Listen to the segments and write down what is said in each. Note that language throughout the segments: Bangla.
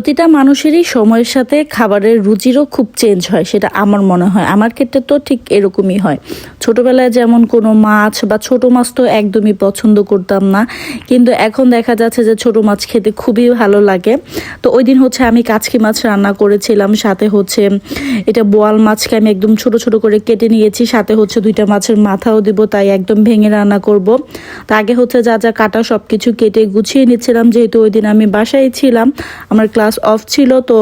প্রতিটা মানুষেরই সময়ের সাথে খাবারের রুচিরও খুব চেঞ্জ হয়, সেটা আমার মনে হয়। আমার ক্ষেত্রে তো ঠিক এরকমই হয়। ছোটবেলায় যেমন কোনো মাছ বা ছোট মাছ তো একদমই পছন্দ করতাম না, কিন্তু এখন দেখা যাচ্ছে যে ছোট মাছ খেতে খুবই ভালো লাগে। তো ওই দিন হচ্ছে আমি কাচকি মাছ রান্না করেছিলাম, সাথে হচ্ছে এটা বোয়াল মাছকে আমি একদম ছোট ছোট করে কেটে নিয়েছি, সাথে হচ্ছে দুইটা মাছের মাথাও দিব, তাই একদম ভেঙে রান্না করব। তা আগে হচ্ছে যা যা কাটা সব কিছু কেটে গুছিয়ে নিচ্ছিলাম, যেহেতু ওই দিন আমি বাসায় ছিলাম, আমার ক্লাস অফ ছিল, তো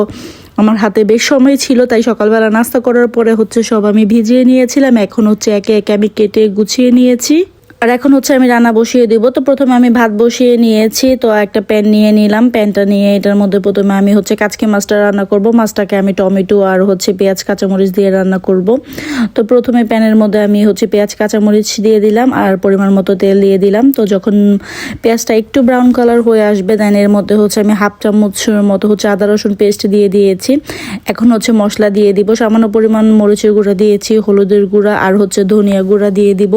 আমার হাতে বেশ সময় ছিল, তাই সকালবেলা নাস্তা করার পরে হচ্ছে সব আমি ভিজিয়ে নিয়েছিলাম। এখন হচ্ছে একে একে আমি কেটে গুছিয়ে নিয়েছি। আর এখন হচ্ছে আমি রান্না বসিয়ে দিব। তো প্রথমে আমি ভাত বসিয়ে নিয়েছি, তো একটা প্যান নিয়ে নিলাম। প্যানটা নিয়ে এটার মধ্যে প্রথমে আমি হচ্ছে কাচকি মাছটা রান্না করব। মাছটাকে আমি টমেটো আর হচ্ছে পেঁয়াজ, কাঁচামরিচ দিয়ে রান্না করব। তো প্রথমে প্যানের মধ্যে আমি হচ্ছে পেঁয়াজ, কাঁচামরিচ দিয়ে দিলাম আর পরিমাণ মতো তেল দিয়ে দিলাম। তো যখন পেঁয়াজটা একটু ব্রাউন কালার হয়ে আসবে দেন এর মধ্যে হচ্ছে আমি হাফ চামচের মতো হচ্ছে আদা, রসুন পেস্ট দিয়ে দিয়েছি। এখন হচ্ছে মশলা দিয়ে দিব। সামান্য পরিমাণ মরিচের গুঁড়া দিয়েছি, হলুদের গুঁড়া আর হচ্ছে ধনিয়া গুঁড়া দিয়ে দিব।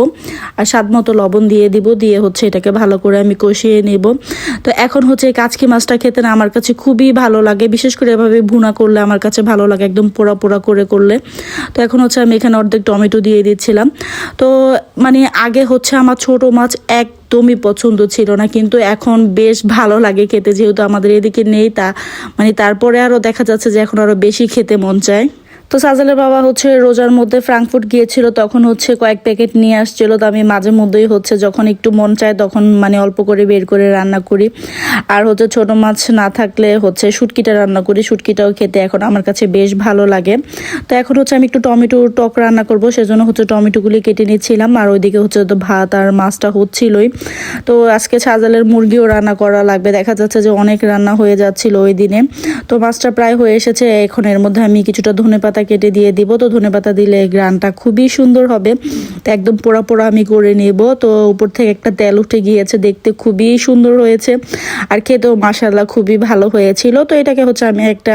আর স্বাদ মতো লবণ দিয়ে দিব, দিয়ে হচ্ছে এটাকে ভালো করে আমি কষিয়ে নেব। তো এখন হচ্ছে এই কাচকি মাছটা খেতে না আমার কাছে খুবই ভালো লাগে, বিশেষ করে এভাবে ভুনা করলে আমার কাছে ভালো লাগে একদম পোড়া পোড়া করে করলে। তো এখন হচ্ছে আমি এখানে অর্ধেক টমেটো দিয়ে দিচ্ছিলাম। তো মানে আগে হচ্ছে আমার ছোট মাছ এক একদমই পছন্দ ছিল না, কিন্তু এখন বেশ ভালো লাগে খেতে, যেহেতু আমাদের এদিকে নেই তা মানে তারপরে আরও দেখা যাচ্ছে যে এখন আরও বেশি খেতে মন চায়। তো সাজেলের বাবা হচ্ছে রোজার মধ্যে ফ্রাঙ্কফুট গিয়েছিল, তখন হচ্ছে কয়েক প্যাকেট নিয়ে আসছিল, তো আমি মাঝে মধ্যেই হচ্ছে যখন একটু মন চায় তখন মানে অল্প করে বের করে রান্না করি। আর হচ্ছে ছোট মাছ না থাকলে হচ্ছে শুটকিটা রান্না করি, শুটকিটাও খেতে এখন আমার কাছে বেশ ভালো লাগে। তো এখন হচ্ছে আমি একটু টমেটো টক রান্না করব, সেজন্য হচ্ছে টমেটোগুলি কেটে নিচ্ছিলাম, আর ওইদিকে হচ্ছে তো ভাত আর মাছটা হচ্ছিলই। তো আজকে সাজালের মুরগিও রান্না করা লাগবে, দেখা যাচ্ছে যে অনেক রান্না হয়ে যাচ্ছিল ওই দিনে। তো মাছটা প্রায় হয়ে এসেছে, এখন এর মধ্যে আমি কিছুটা ধনে পাতা কেটে দিয়ে দিব। তো ধনে পাতা দিলে গ্রানটা খুবই সুন্দর হবে। তো একদম পোড়া পোড়া আমি করে নেব। তো উপর থেকে একটা তেল উঠে গিয়েছে, দেখতে খুবই সুন্দর হয়েছে। আর খেতেও মাসাল্লাহ খুবই ভালো হয়েছিল। তো এটাকে হচ্ছে আমি একটা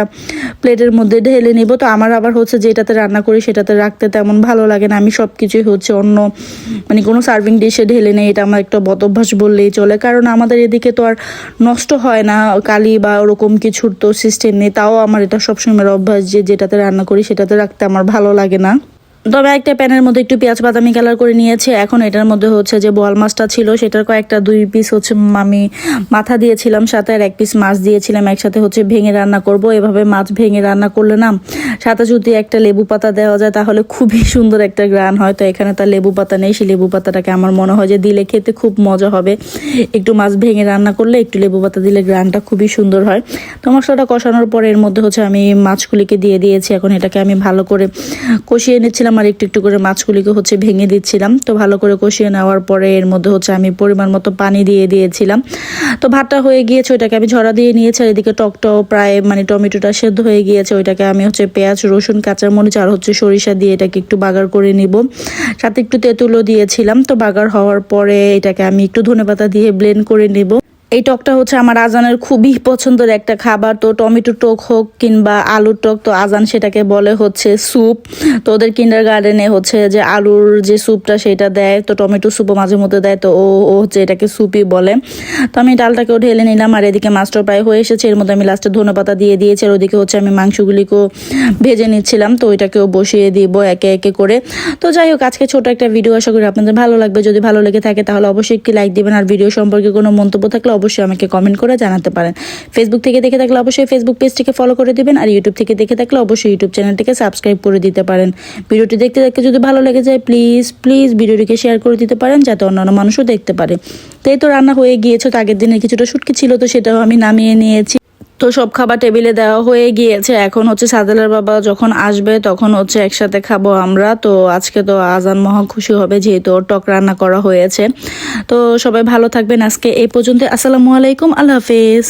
প্লেটের মধ্যে ঢেলে নিব। তো আমার আবার হচ্ছে যেটাতে রান্না করি সেটাতে রাখতে তেমন ভালো লাগে না। আমি সব কিছুই হচ্ছে অন্য মানে কোনো সার্ভিং ডিশে ঢেলে নেই। এটা আমার একটা বদ অভ্যাস বললেই চলে। কারণ আমাদের এদিকে তো আর নষ্ট হয় না। কালি বা ওরকম কিছুর তো সিস্টেম নেই। তাও আমার এটা সবসময়ের অভ্যাস যে যেটাতে রান্না করি সেটাতে রাখতে আমার ভালো লাগে না। তবে একটা প্যানের মধ্যে একটু পেঁয়াজ বাদামি কালার করে নিয়েছে। এখন এটার মধ্যে হচ্ছে যে বোয়াল মাছটা ছিল, সেটার কয়েকটা দুই পিস হচ্ছে আমি মাথা দিয়েছিলাম, সাথে আর এক পিস মাছ দিয়েছিলাম, একসাথে হচ্ছে ভেঙে রান্না করব। এভাবে মাছ ভেঙে রান্না করলে না, সাথে যদি একটা লেবু পাতা দেওয়া যায়, তাহলে খুবই সুন্দর একটা গ্রান হয়। তো এখানে তার লেবু পাতা নেই, সেই লেবু পাতাটাকে আমার মনে হয় যে দিলে খেতে খুব মজা হবে। একটু মাছ ভেঙে রান্না করলে একটু লেবু পাতা দিলে গ্রানটা খুবই সুন্দর হয়। তো মশলাটা কষানোর পরে এর মধ্যে হচ্ছে আমি মাছগুলিকে দিয়ে দিয়েছি। এখন এটাকে আমি ভালো করে কষিয়ে নিচ্ছিলাম। আর একটু একটু করে মাছগুলিকে হচ্ছে ভেঙে দিচ্ছিলাম। তো ভালো করে কষিয়ে নেওয়ার পরে এর মধ্যে হচ্ছে আমি পরিমাণ মতো পানি দিয়ে দিয়েছিলাম। তো ভাতটা হয়ে গিয়েছে, ওইটাকে আমি ঝরা দিয়ে নিয়েছি, আর এদিকে টকটাও প্রায় মানে টমেটোটা সেদ্ধ হয়ে গিয়েছে, ওইটাকে আমি হচ্ছে পেঁয়াজ, রসুন, কাঁচামরিচ, আর হচ্ছে সরিষা দিয়ে এটাকে একটু বাগার করে নিব। সাথে একটু তেঁতুলও দিয়েছিলাম। তো বাগার হওয়ার পরে এটাকে আমি একটু ধনেপাতা দিয়ে ব্লেন্ড করে নেব। এই টকটা হচ্ছে আমার আজানের খুবই পছন্দের একটা খাবার। তো টমেটো টক হোক কিংবা আলুর টক, তো আজান সেটাকে বলে হচ্ছে স্যুপ। তো ওদের কিন্ডার গার্ডেনে হচ্ছে যে আলুর যে স্যুপটা সেটা দেয়, তো টমেটো স্যুপও মাঝে মধ্যে দেয়, তো ও ও হচ্ছে এটাকে স্যুপই বলে। তো আমি ডালটাকেও ঢেলে নিলাম, আর এদিকে মাছটা প্রায় হয়ে এসেছে। এর মধ্যে আমি লাস্টে ধনে পাতা দিয়ে দিয়েছি, আর ওদিকে হচ্ছে আমি মাংসগুলিকেও ভেজে নিচ্ছিলাম, তো ওইটাকেও বসিয়ে দিব একে একে করে। তো যাই হোক, আজকে ছোট একটা ভিডিও, আশা করি আপনাদের ভালো লাগবে। যদি ভালো লেগে থাকে, তাহলে অবশ্যই একটি লাইক দিবেন, আর ভিডিও সম্পর্কে কোনো মন্তব্য থাকলে অবশ্যই আমাকে কমেন্ট করে জানাতে পারেন। ফেসবুক থেকে দেখে থাকলে অবশ্যই ফেসবুক পেজটিকে ফলো করে দেবেন আর ইউটিউব থেকে দেখে থাকলে অবশ্যই ইউটিউব চ্যানেলটিকে সাবস্ক্রাইব করে দিতে পারেন। ভিডিওটি দেখতে দেখতে যদি ভালো লেগে যায় প্লিজ প্লিজ ভিডিওটিকে শেয়ার করে দিতে পারেন যাতে অন্যান্য মানুষও দেখতে পারে। তো এই তো রান্না হয়ে গিয়েছে, তো আগের দিনে কিছুটা শুটকি ছিল, তো সেটাও আমি নামিয়ে নিয়েছি। তো সব খাবার টেবিলে দেওয়া হয়ে গিয়েছে। এখন হচ্ছে সাদেলার বাবা যখন আসবে, তখন হচ্ছে একসাথে খাব আমরা। তো আজকে তো আজান মহা খুশি হবে, যেহেতু টক রান্না করা হয়েছে। তো সবাই ভালো থাকবেন আজকে এই পর্যন্ত আসসালামু আলাইকুম, আল্লাহ হাফেজ।